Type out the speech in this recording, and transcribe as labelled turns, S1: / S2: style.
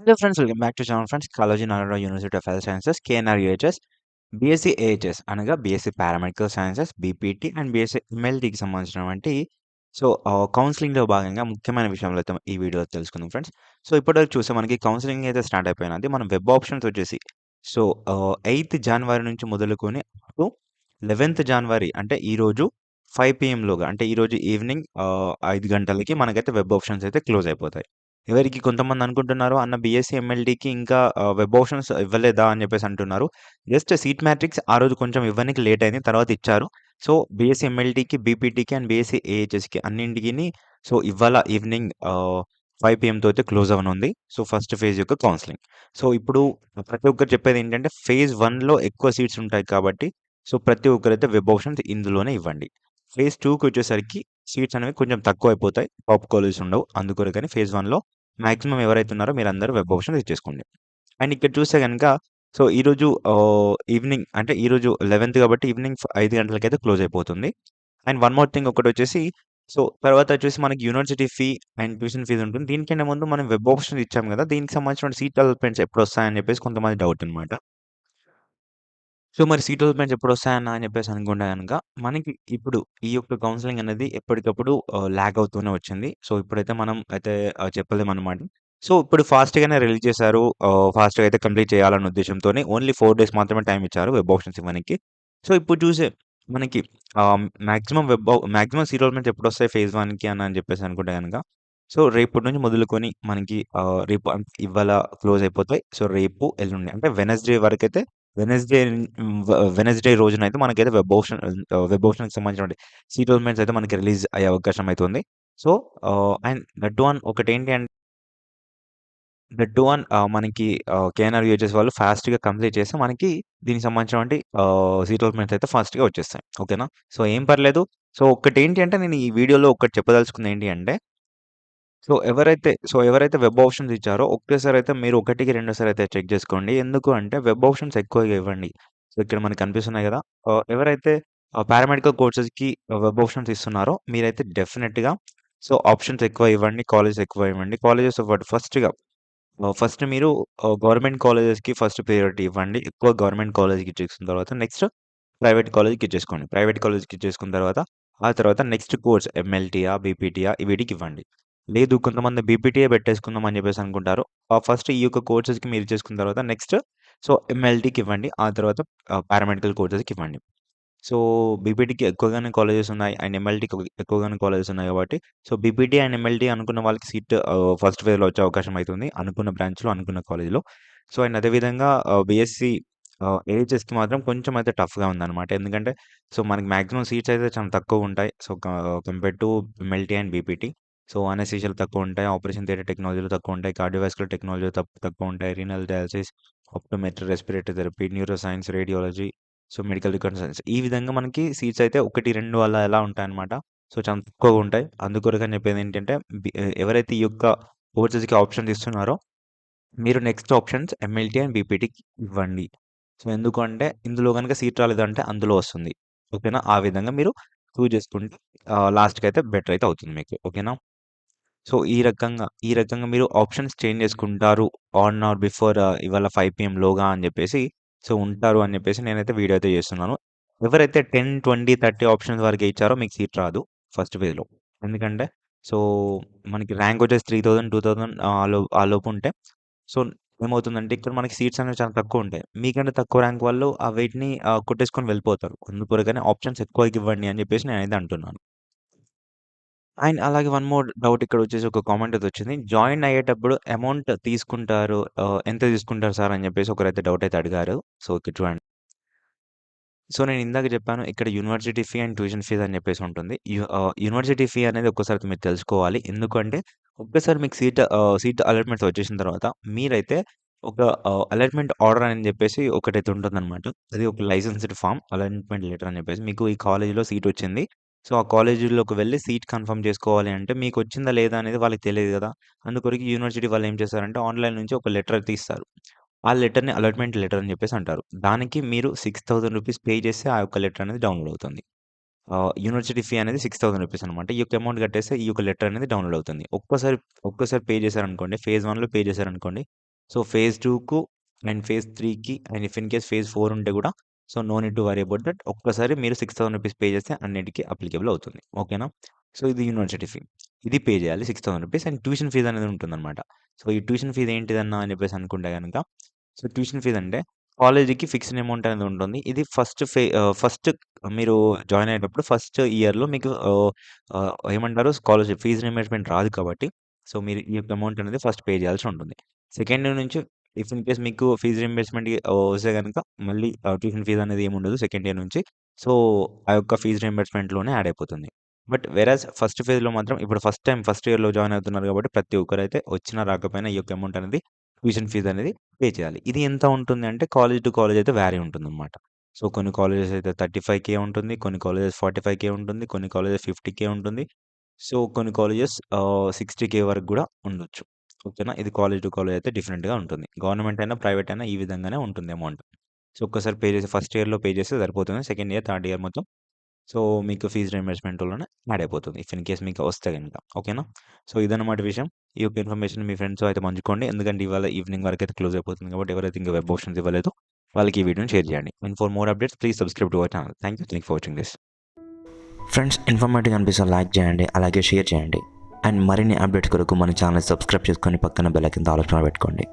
S1: Hello friends welcome back to channel friends Kaloji Narayana university of health sciences KNR UHS BSc AHS అనగా BSc paramedical sciences BPT and BSc ఎంఎల్టీకి సంబంధించినటువంటి so కౌన్సిలింగ్లో భాగంగా ముఖ్యమైన విషయంలో అయితే ఈ వీడియోలో తెలుసుకుందాం ఫ్రెండ్స్ సో ఇప్పటివరకు చూస్తే మనకి కౌన్సిలింగ్ అయితే స్టార్ట్ అయిపోయినది మనం వెబ్ ఆప్షన్స్ వచ్చేసి సో ఎయిత్ జనవరి నుంచి మొదలుకొని టు లెవెన్త్ జనవరి అంటే ఈరోజు ఫైవ్ పిఎంలోగా అంటే ఈరోజు ఈవినింగ్ ఐదు గంటలకి మనకైతే వెబ్ ఆప్షన్స్ అయితే క్లోజ్ అయిపోతాయి. ఎవరికి కొంతమంది అనుకుంటున్నారు అన్న బీఎస్సీ ఎమ్మెల్డీకి ఇంకా వెబ్ ఆప్షన్స్ ఇవ్వలేదా అని చెప్పేసి అంటున్నారు. జస్ట్ సీట్ మ్యాట్రిక్స్ ఆ రోజు కొంచెం ఇవ్వడానికి లేట్ అయింది తర్వాత ఇచ్చారు. సో బీఎస్సీ ఎమ్మెల్డీకి బీపీటీకి అండ్ బీఎస్సీ ఏహెచ్ఎస్కి అన్నింటికి సో ఇవాళ ఈవినింగ్ ఫైవ్ పిఎంతో అయితే క్లోజ్ అవనుంది. సో ఫస్ట్ ఫేజ్ యొక్క కౌన్సిలింగ్ సో ఇప్పుడు ప్రతి ఒక్కరు చెప్పేది ఏంటంటే ఫేజ్ వన్లో ఎక్కువ సీట్స్ ఉంటాయి కాబట్టి సో ప్రతి ఒక్కరైతే వెబ్ ఆప్షన్స్ ఇందులోనే ఇవ్వండి. ఫేజ్ టూకి వచ్చేసరికి సీట్స్ అనేవి కొంచెం తక్కువ అయిపోతాయి పాప్ కాలేజెస్ ఉండవు. అందుకొరకని ఫేజ్ వన్లో మాక్సిమం ఎవరైతే ఉన్నారో మీరు అందరూ వెబ్ ఆప్షన్ తెచ్చేసుకోండి అండ్ ఇక్కడ చూస్తే కనుక సో ఈరోజు ఈవినింగ్ అంటే ఈరోజు లెవెన్త్ కాబట్టి ఈవినింగ్ ఐదు గంటలకైతే క్లోజ్ అయిపోతుంది. అండ్ వన్ మోర్ థింగ్ ఒకటి వచ్చేసి సో తర్వాత వచ్చేసి మనకి university fee and tuition fees ఉంటుంది. దీనికంటే ముందు మనం వెబ్ ఆప్షన్ ఇచ్చాం కదా దీనికి సంబంధించిన సీట్ డెవలప్మెంట్స్ ఎప్పుడు వస్తాయని చెప్పేసి కొంతమంది డౌట్ అనమాట సో మరి సీట్ డెవలప్మెంట్స్ ఎప్పుడు వస్తాయన్న అని చెప్పేసి అనుకుంటే కనుక మనకి ఇప్పుడు ఈ యొక్క కౌన్సిలింగ్ అనేది ఎప్పటికప్పుడు లాగ్ అవుతూనే వచ్చింది. సో ఇప్పుడైతే మనం అయితే చెప్పలేము అనమాట సో ఇప్పుడు ఫాస్ట్గానే రిలీజ్ చేశారు ఫాస్ట్గా అయితే కంప్లీట్ చేయాలన్న ఉద్దేశంతోనే ఓన్లీ ఫోర్ డేస్ మాత్రమే టైం ఇచ్చారు వెబ్ ఆప్షన్స్ ఇవ్వడానికి సో ఇప్పుడు చూసే మనకి maximum web maximum seat developments ఎప్పుడు వస్తాయి ఫేజ్ వన్కి అని అని చెప్పేసి అనుకుంటే కనుక సో రేపటి నుంచి మొదలుకొని మనకి రేపు ఇవాళ క్లోజ్ అయిపోతాయి. సో రేపు ఎల్లుండి అంటే వెనస్డే వరకు అయితే వెనస్డే వెనస్డే రోజున అయితే మనకైతే వెబ్ ఆప్షన్ వెబ్ ఆప్షన్కి సంబంధించిన సీట్ అయితే మనకి రిలీజ్ అయ్యే అవకాశం అవుతుంది సో అండ్ నెట్ వన్ ఒకటి ఏంటి అంటే నెట్ వన్ మనకి కేఎన్ఆర్ యూజెస్ వాళ్ళు ఫాస్ట్గా కంప్లీట్ చేస్తే మనకి దీనికి సంబంధించినటువంటి సీట్ అయితే ఫాస్ట్గా వచ్చేస్తాయి. ఓకేనా? సో ఏం పర్లేదు. సో ఒకటి ఏంటి అంటే నేను ఈ వీడియోలో ఒకటి చెప్పదలుచుకుంది ఏంటి అంటే సో ఎవరైతే సో ఎవరైతే వెబ్ ఆప్షన్స్ ఇచ్చారో ఒకేసారి అయితే మీరు ఒకటికి రెండోసారి అయితే చెక్ చేసుకోండి. ఎందుకు అంటే వెబ్ ఆప్షన్స్ ఎక్కువగా ఇవ్వండి. సో ఇక్కడ మనకి కనిపిస్తున్నాయి కదా. ఎవరైతే పారామెడికల్ కోర్సెస్కి వెబ్ ఆప్షన్స్ ఇస్తున్నారో మీరైతే డెఫినెట్గా సో ఆప్షన్స్ ఎక్కువ ఇవ్వండి కాలేజెస్ ఎక్కువ ఇవ్వండి. కాలేజెస్ ఇవ్వండి ఫస్ట్గా ఫస్ట్ మీరు గవర్నమెంట్ కాలేజెస్కి ఫస్ట్ ప్రియారిటీ ఇవ్వండి. ఎక్కువ గవర్నమెంట్ కాలేజ్కి ఇచ్చేసిన తర్వాత నెక్స్ట్ ప్రైవేట్ కాలేజ్కి ఇచ్చేసుకోండి. ప్రైవేట్ కాలేజ్కి ఇచ్చేసుకున్న తర్వాత ఆ తర్వాత నెక్స్ట్ కోర్స్ ఎంఎల్టీయా బీపీటీయా వీటికి ఇవ్వండి. లేదు కొంతమంది బీపీటీఏ పెట్టేసుకుందాం అని చెప్పేసి అనుకుంటారు. ఫస్ట్ ఈ యొక్క కోర్సెస్కి మీరు చేసుకున్న తర్వాత నెక్స్ట్ సో ఎంఎల్టీకి ఇవ్వండి. ఆ తర్వాత పారామెడికల్ కోర్సెస్కి ఇవ్వండి. సో బీపీటీకి ఎక్కువగానే కాలేజెస్ ఉన్నాయి అండ్ ఎంఎల్టీకి ఎక్కువగానే కాలేజెస్ ఉన్నాయి కాబట్టి సో బీపీటీ అండ్ ఎంఎల్టీ అనుకున్న వాళ్ళకి సీట్ ఫస్ట్ ఫేజ్లో వచ్చే అవకాశం అవుతుంది. అనుకున్న బ్రాంచ్లో అనుకున్న కాలేజ్లో సో అండ్ అదేవిధంగా బీఎస్సీ ఏహెచ్ఎస్కి మాత్రం కొంచెం అయితే టఫ్గా ఉందన్నమాట. ఎందుకంటే సో మనకి మ్యాక్సిమం సీట్స్ అయితే చాలా తక్కువ ఉంటాయి. So compare to MLT and BPT so anaesthesia తక్కువ ఉంటాయి ఆపరేషన్ థియేటర్ టెక్నాలజీలు తక్కువ ఉంటాయి కార్డియోవాస్కులర్ టెక్నాలజీ తక్కువ ఉంటాయి renal dialysis optometry respiratory therapy neuro science radiology so medical record science ఈ విధంగా మనకి సీట్స్ అయితే ఒకటి రెండు అలా ఎలా ఉంటాయన్నమాట. సో చాలా తక్కువగా ఉంటాయి. అందుకొరకని చెప్పేది ఏంటంటే ఎవరైతే ఈ యొక్క కోర్సెస్కి ఆప్షన్స్ ఇస్తున్నారో మీరు నెక్స్ట్ ఆప్షన్స్ ఎంఎల్టీ అండ్ బీపీటీకి ఇవ్వండి. సో ఎందుకంటే ఇందులో కనుక సీట్ రాలేదంటే అందులో వస్తుంది. ఓకేనా? ఆ విధంగా మీరు చూజ్ చేసుకుంటే లాస్ట్కి అయితే బెటర్ అయితే అవుతుంది మీకు. ఓకేనా? సో ఈ రకంగా ఈ రకంగా మీరు ఆప్షన్స్ చేంజ్ చేసుకుంటారు ఆన్ ఆర్ బిఫోర్ ఇవాళ ఫైవ్ పిఎం లోగా అని చెప్పేసి సో ఉంటారు అని చెప్పేసి నేనైతే వీడియో అయితే చేస్తున్నాను. ఎవరైతే టెన్ ట్వంటీ థర్టీ ఆప్షన్స్ వరకు ఇచ్చారో మీకు సీట్ రాదు ఫస్ట్ ఫేజ్లో. ఎందుకంటే సో మనకి ర్యాంక్ వచ్చేసి త్రీ థౌజండ్ టూ థౌజండ్ ఆ లోపు ఉంటే సో ఏమవుతుందంటే ఇక్కడ మనకి సీట్స్ అనేవి చాలా తక్కువ ఉంటాయి. మీకంటే తక్కువ ర్యాంక్ వాళ్ళు ఆ వెయిట్ని కొట్టేసుకొని వెళ్ళిపోతారు. అందుకొరకనే ఆప్షన్స్ ఎక్కువ ఇవ్వండి అని చెప్పేసి నేనైతే అంటున్నాను. అండ్ అలాగే వన్ మోర్ డౌట్ ఇక్కడ వచ్చేసి ఒక కామెంట్ అయితే వచ్చింది. జాయిన్ అయ్యేటప్పుడు అమౌంట్ తీసుకుంటారు ఎంత తీసుకుంటారు సార్ అని చెప్పేసి ఒకరైతే డౌట్ అయితే అడిగారు. సో ఇక్కడ చూడండి. సో నేను ఇందాక చెప్పాను ఇక్కడ university fee and tuition fees అని చెప్పేసి ఉంటుంది. యూనివర్సిటీ ఫీ అనేది ఒక్కసారి మీరు తెలుసుకోవాలి. ఎందుకంటే ఒక్కసారి మీకు సీట్ సీట్ అలాట్మెంట్స్ వచ్చేసిన తర్వాత మీరైతే ఒక అలాట్మెంట్ ఆర్డర్ అని చెప్పేసి ఒకటైతే ఉంటుందన్నమాట. అది ఒక లైసెన్స్డ్ ఫామ్ అలాట్మెంట్ లెటర్ అని చెప్పేసి మీకు ఈ కాలేజీలో సీట్ వచ్చింది. సో ఆ కాలేజీలోకి వెళ్ళి సీట్ కన్ఫర్మ్ చేసుకోవాలి అంటే మీకు వచ్చిందా లేదా అనేది వాళ్ళకి తెలియదు కదా. అందుకొరకు యూనివర్సిటీ వాళ్ళు ఏం చేస్తారంటే ఆన్లైన్ నుంచి ఒక లెటర్ తీస్తారు. ఆ లెటర్ని అలాట్మెంట్ లెటర్ అని చెప్పేసి అంటారు. దానికి మీరు సిక్స్ థౌసండ్ రూపీస్ పే చేస్తే ఆ యొక్క లెటర్ అనేది డౌన్లోడ్ అవుతుంది. యూనివర్సిటీ ఫీ అనేది సిక్స్ థౌసండ్ రూపీస్ అనమాట ఈ యొక్క అమౌంట్ కట్టేస్తే ఈ యొక్క లెటర్ అనేది డౌన్లోడ్ అవుతుంది. ఒక్కసారి ఒక్కసారి పే చేశారనుకోండి ఫేజ్ వన్లో పే చేశారనుకోండి సో ఫేజ్ టూకు అండ్ ఫేజ్ త్రీకి and if in case phase four ఉంటే కూడా so no need to worry about that. ఒక్కసారి మీరు 6000 రూపీస్ పే చేస్తే అన్నిటికి అప్లికేబుల్ అవుతుంది. ఓకేనా? సో ఇది యూనివర్సిటీ ఫీ. ఇది పే చేయాలి 6000 రూపీస్ అండ్ ట్యూషన్ ఫీజ్ అనేది ఉంటుందన్నమాట. సో ఈ ట్యూషన్ ఫీజ్ ఏంటిదన్నా అని చెప్పేసి అనుకుంటే కనుక సో ట్యూషన్ ఫీజ్ అంటే కాలేజీకి ఫిక్స్డ్ అమౌంట్ అనేది ఉంటుంది. ఇది ఫస్ట్ ఫే ఫస్ట్ మీరు జాయిన్ అయ్యేటప్పుడు ఫస్ట్ ఇయర్‌లో మీకు ఏమంటారు స్కాలర్‌షిప్ ఫీజ్ రిమేజ్మెంట్ రాదు కాబట్టి సో మీరు ఈ యొక్క అమౌంట్ అనేది ఫస్ట్ పే చేయాల్సి ఉంటుంది. సెకండ్ ఇయర్ నుంచి ఇఫ్ ఇన్ కేస్ మీకు ఫీజ్ రీఎంబర్స్మెంట్ వస్తే కనుక మళ్ళీ ట్యూషన్ ఫీజ్ అనేది ఏమి ఉండదు సెకండ్ ఇయర్ నుంచి. సో ఆ యొక్క ఫీజ్ రీఎంబర్స్మెంట్లోనే యాడ్ అయిపోతుంది. బట్ వెరాజ్ ఫస్ట్ ఫేజ్‌లో మాత్రం ఇప్పుడు ఫస్ట్ టైం ఫస్ట్ ఇయర్‌లో జాయిన్ అవుతున్నారు కాబట్టి ప్రతి ఒక్కరైతే వచ్చినా రాకపోయినా ఈ యొక్క అమౌంట్ అనేది ట్యూషన్ ఫీజ్ అనేది పే చేయాలి. ఇది ఎంత ఉంటుంది అంటే కాలేజ్ టు కాలేజ్ అయితే వ్యారీ ఉంటుంది అనమాట సో కొన్ని కాలేజెస్ అయితే 35,000 ఉంటుంది. కొన్ని కాలేజెస్ 45,000 ఉంటుంది. కొన్ని కాలేజెస్ ఫిఫ్టీ కే ఉంటుంది. సో కొన్ని కాలేజెస్ సిక్స్టీ కే వరకు కూడా ఉండొచ్చు. ఓకేనా? ఇది కాలేజ్ టు కాలేజ్ అయితే డిఫరెంట్‌గా ఉంటుంది. గవర్నమెంట్ అయినా, ప్రైవేట్ అయినా ఈ విధంగానే ఉంటుంది అమౌంట్. సో ఒక్కసారి పే చేసి ఫస్ట్ ఇయర్‌లో పే చేస్తే సరిపోతుంది. సెకండ్ ఇయర్, థర్డ్ ఇయర్ మొత్తం సో మీకు ఫీజు రీఎంబర్స్మెంట్ వల్లనే యాడ్ అయిపోతుంది. ఇఫ్ ఇన్ కేస్ మీకు వస్తే కనుక ఓకేనా? సో ఇదన్నమాట విషయం. ఈ యొక్క ఇన్ఫర్మేషన్ మీ ఫ్రెండ్స్ అయితే పంచుకోండి. ఎందుకంటే ఇవాళ ఈవినింగ్ వరకు అయితే క్లోజ్ అయిపోతుంది కాబట్టి ఎవరైతే ఇంకా వెబ్ ఆప్షన్స్ ఇవ్వలేదు వాళ్ళకి ఈ వీడియోని షేర్ చేయండి. And for more updates please subscribe to our channel. Thank you. Thank for watching this.
S2: Friends informative అనిపిస్తే లైక్ చేయండి. అలాగే షేర్ చేయండి. అండ్ మరిన్ని అప్డేట్స్ కొరకు మన ఛానల్ సబ్స్క్రైబ్ చేసుకొని పక్కన బెల్ కింద ఆలోచన పెట్టుకోండి.